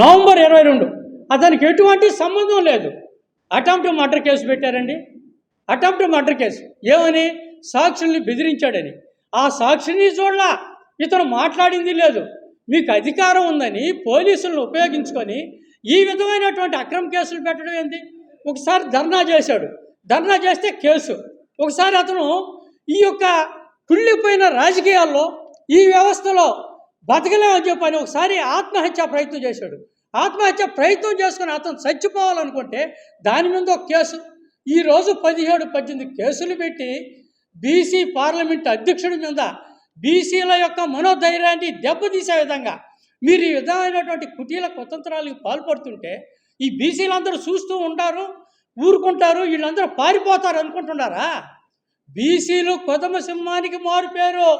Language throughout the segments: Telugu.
నవంబర్ ఇరవై రెండు. అతనికి ఎటువంటి సంబంధం లేదు. అటెంప్ట్ మర్డర్ కేసు పెట్టారండి. Attempt murder case. ఏమని? సాక్షుల్ని బెదిరించాడని. ఆ సాక్షిని చూడలా. ఇతను మాట్లాడింది లేదు. మీకు అధికారం ఉందని పోలీసులను ఉపయోగించుకొని ఈ విధమైనటువంటి అక్రమ కేసులు పెట్టడం ఏంటి ఒకసారి ధర్నా చేశాడు. ధర్నా చేస్తే కేసు. ఒకసారి అతను ఈ యొక్క కుళ్ళిపోయిన రాజకీయాల్లో ఈ వ్యవస్థలో బతకలేమని చెప్పని ఒకసారి ఆత్మహత్య ప్రయత్నం చేశాడు. ఆత్మహత్య ప్రయత్నం చేసుకుని అతను చచ్చిపోవాలనుకుంటే దాని మీద ఒక కేసు. ఈరోజు పదిహేడు పద్దెనిమిది కేసులు పెట్టి బీసీ పార్లమెంట్ అధ్యక్షుడి మీద బీసీల యొక్క మనోధైర్యాన్ని దెబ్బతీసే విధంగా మీరు ఈ విధమైనటువంటి కుటీల కుతంత్రాలకు పాల్పడుతుంటే ఈ బీసీలందరూ చూస్తూ ఉంటారు. ఊరుకుంటారు వీళ్ళందరూ పారిపోతారు అనుకుంటున్నారా? బీసీలు కొదమ సింహానికి మారిపోయారు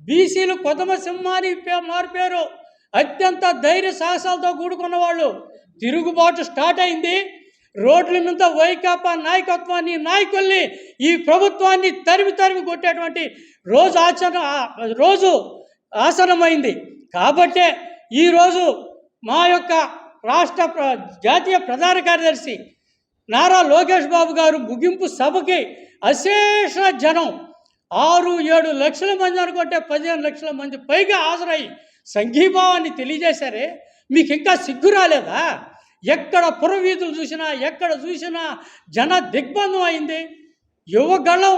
బీసీలు కొదమ సింహానికి మారిపోయారు అత్యంత ధైర్య సాహసాలతో కూడుకున్న వాళ్ళు. తిరుగుబాటు స్టార్ట్ అయింది. రోడ్ల మీద వైకాపా నాయకత్వాన్ని నాయకుల్ని ఈ ప్రభుత్వాన్ని తరిమి తరిమి కొట్టేటువంటి రోజు ఆచరణ రోజు ఆసనమైంది. కాబట్టే ఈరోజు మా యొక్క రాష్ట్ర జాతీయ ప్రధాన కార్యదర్శి నారా లోకేష్ బాబు గారు ముగింపు సభకి అశేష జనం ఆరు ఏడు లక్షల మంది అనుకుంటే పదిహేను లక్షల మంది పైగా హాజరై సంఘీభావాన్ని తెలియజేశారే. మీకు ఇంకా సిగ్గు రాలేదా? ఎక్కడ పురవీధులు చూసినా ఎక్కడ చూసినా జన దిగ్బంధం అయింది. యువగళం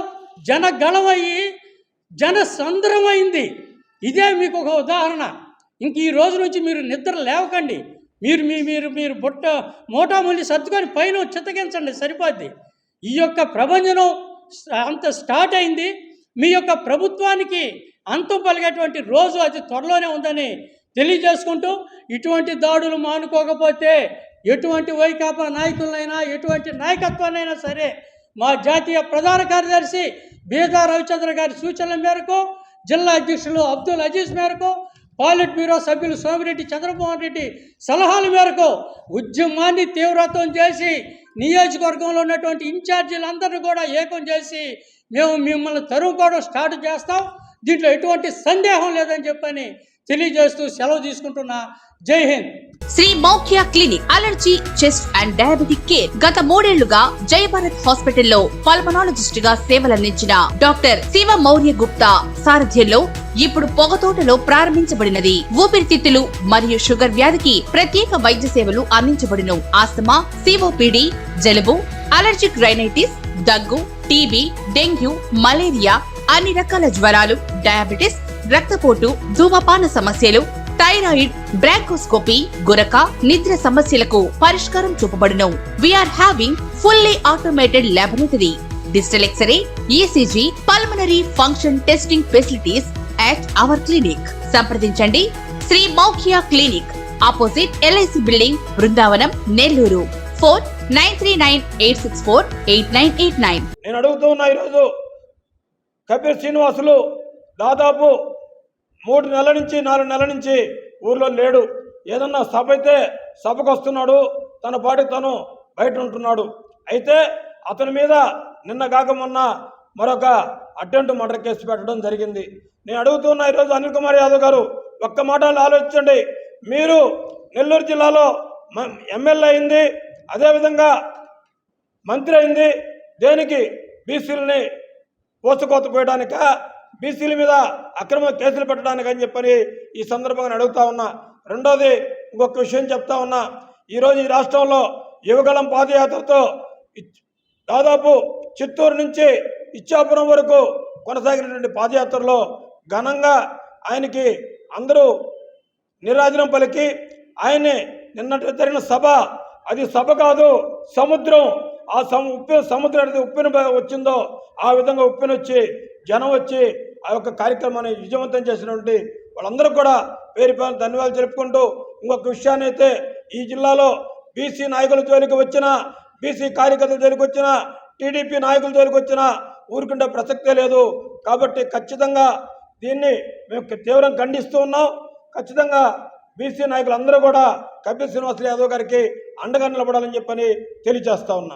జనగళం అయ్యి జన సంద్రమైంది ఇదే మీకు ఒక ఉదాహరణ. ఇంక ఈ రోజు నుంచి మీరు నిద్ర లేవకండి. మీరు మీ మీరు మీరు బుట్ట మోటామూలి సర్దుకొని పైన చిత్తగించండి సరిపోద్ది. ఈ యొక్క ప్రభంజనం అంత స్టార్ట్ అయింది. మీ యొక్క ప్రభుత్వానికి అంతం పలిగేటువంటి రోజు అతి త్వరలోనే ఉందని తెలియజేసుకుంటూ ఇటువంటి దాడులు మానుకోకపోతే ఎటువంటి వైకాపా నాయకులైనా ఎటువంటి నాయకత్వాన్నైనా సరే మా జాతీయ ప్రధాన కార్యదర్శి బీదా రవిచంద్ర గారి సూచనల మేరకు జిల్లా అధ్యక్షులు అబ్దుల్ అజీజ్ మేరకు పాలిట్ బ్యూరో సభ్యులు సోమిరెడ్డి చంద్రమోహన్ రెడ్డి సలహాల మేరకు ఉద్యమాన్ని తీవ్రతం చేసి నియోజకవర్గంలో ఉన్నటువంటి ఇన్ఛార్జీలందరినీ కూడా ఏకం చేసి మేము మిమ్మల్ని తరుముకోవడం స్టార్ట్ చేస్తాం. దీంట్లో ఎటువంటి సందేహం లేదని చెప్పని తెలియజేస్తూ సెలవు తీసుకుంటున్నా Jai Hind. Shri Maukhya clinic allergy chest and diabetic care గత మూడేళ్ళుగా జయభారత్ హాస్పిటల్లో పల్మనాలజిస్ట్గా సేవలందించిన డాక్టర్ శివ మౌర్య గుప్తా సారథ్యంలో ఇప్పుడు పొగతోటలో ప్రారంభించబడినది. ఊపిరితిత్తులు మరియు షుగర్ వ్యాధికి ప్రత్యేక వైద్య సేవలు అందించబడును. ఆస్తమా సిఓపిడి జలుబు అలర్జిక్ రైనైటిస్ దగ్గు టీబీ డెంగ్యూ మలేరియా అన్ని రకాల జ్వరాలు డయాబెటిస్ రక్తపోటు ధూమపాన సమస్యలు థైరాయిడ్ బ్రాంకోస్కోపీ గురక నిద్ర సమస్యలకు పరిష్కారం చూపబడును. We are having fully automated laboratory digital x ray ECG pulmonary function testing facilities at our clinic సంప్రదించండి. Shri Moukhiya clinic opposite LIC building Brindavanam Nellore. Four nine three nine eight six four eight nine eight nine. నేను అడుగుతూ ఉన్నా ఈరోజు కపిల్ శ్రీనివాసులు దాదాపు మూడు నెలల నుంచి నాలుగు నెలల నుంచి ఊర్లో లేడు. ఏదన్నా సభ అయితే సభకు వస్తున్నాడు. తన పాటి తను బయట ఉంటున్నాడు. అయితే అతని మీద నిన్న కాక మొన్న మరొక అటెంప్ట్ మర్డర్ కేసు పెట్టడం జరిగింది. నేను అడుగుతున్నా ఈరోజు అనిల్ కుమార్ యాదవ్ గారు ఒక్క మాట ఆలోచించండి. మీరు నెల్లూరు జిల్లాలో ఎమ్మెల్యే అయింది అదేవిధంగా మంత్రి అయింది. దేనికి? బీసీలని పోసుకోత పోయడానిక? బీసీల మీద అక్రమ కేసులు పెట్టడానికి అని చెప్పని ఈ సందర్భంగా అడుగుతా ఉన్నా. రెండోది ఇంకొక విషయం చెప్తా ఉన్నా. ఈరోజు ఈ రాష్ట్రంలో యువగళం పాదయాత్రతో దాదాపు చిత్తూరు నుంచి ఇచ్చాపురం వరకు కొనసాగినటువంటి పాదయాత్రలో ఘనంగా ఆయనకి అందరూ నిరాజనం పలికి ఆయన్ని నిన్నటి జరిగిన సభ. అది సభ కాదు సముద్రం. ఆ సము ఉప్పిన సముద్రం అనేది ఉప్పెన వచ్చిందో ఆ విధంగా ఉప్పినొచ్చి జనం వచ్చి ఆ యొక్క కార్యక్రమాన్ని విజయవంతం చేసినటువంటి వాళ్ళందరూ కూడా పేరు పేరు ధన్యవాదాలు జరుపుకుంటూ ఇంకొక విషయాన్ని అయితే ఈ జిల్లాలో బీసీ నాయకుల జోలికి వచ్చిన బీసీ కార్యకర్తల జోలికి వచ్చిన టీడీపీ నాయకుల జోలికి వచ్చిన ఊరుకుంటే ప్రసక్తే లేదు. కాబట్టి ఖచ్చితంగా దీన్ని మేము తీవ్రంగా ఖండిస్తూ ఉన్నాం. ఖచ్చితంగా బీసీ నాయకులందరూ కూడా కపిల్ శ్రీనివాస్ యాదవ్ గారికి అండగా నిలబడాలని చెప్పని తెలియజేస్తా ఉన్నాం.